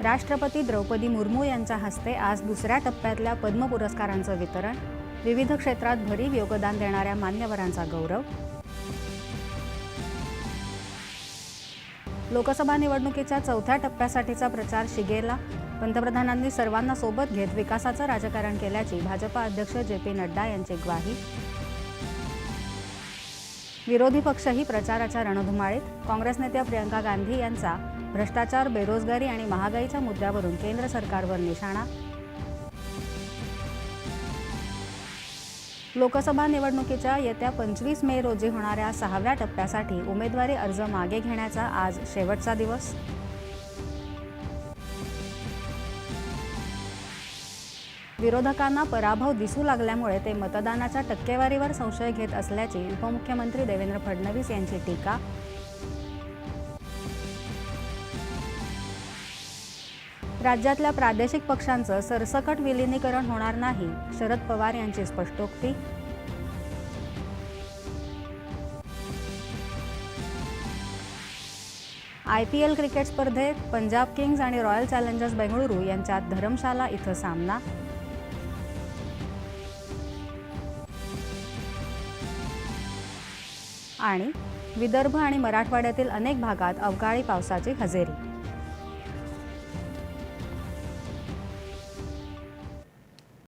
राष्ट्रपती द्रौपदी मुर्मू यांच्या हस्ते आज दुसऱ्या टप्प्यातल्या पद्म पुरस्कारांचं वितरण. विविध क्षेत्रात भरीव योगदान देणाऱ्या मान्यवरांचा गौरव. लोकसभा निवडणुकीच्या चौथ्या टप्प्यासाठीचा प्रचार शिगेला. पंतप्रधानांनी सर्वांना सोबत घेत विकासाचं राजकारण केल्याची भाजपा अध्यक्ष जे पी नड्डा यांची ग्वाही. विरोधी पक्षही प्रचाराच्या रणधुमाळीत. काँग्रेस नेत्या प्रियंका गांधी यांचा भ्रष्टाचार बेरोजगारी आणि महागाईच्या मुद्द्यावरून केंद्र सरकारवर निशाणा. लोकसभा निवडणुकीच्या येत्या पंचवीस मे रोजी होणाऱ्या सहाव्या टप्प्यासाठी उमेदवारी अर्ज मागे घेण्याचा आज शेवटचा दिवस. विरोधकांना पराभव दिसू लागल्यामुळे ते मतदानाच्या टक्केवारीवर संशय घेत असल्याची उपमुख्यमंत्री देवेंद्र फडणवीस यांची टीका. राज्यातल्या प्रादेशिक पक्षांचं सरसकट विलिनीकरण होणार नाही शरद पवार यांची स्पष्टोक्ती. आय पी एल क्रिकेट स्पर्धेत पंजाब किंग्ज आणि रॉयल चॅलेंजर्स बेंगळुरू यांच्यात धर्मशाला इथं सामना. आणि विदर्भ आणि मराठवाड्यातील अनेक भागात अवकाळी पावसाची हजेरी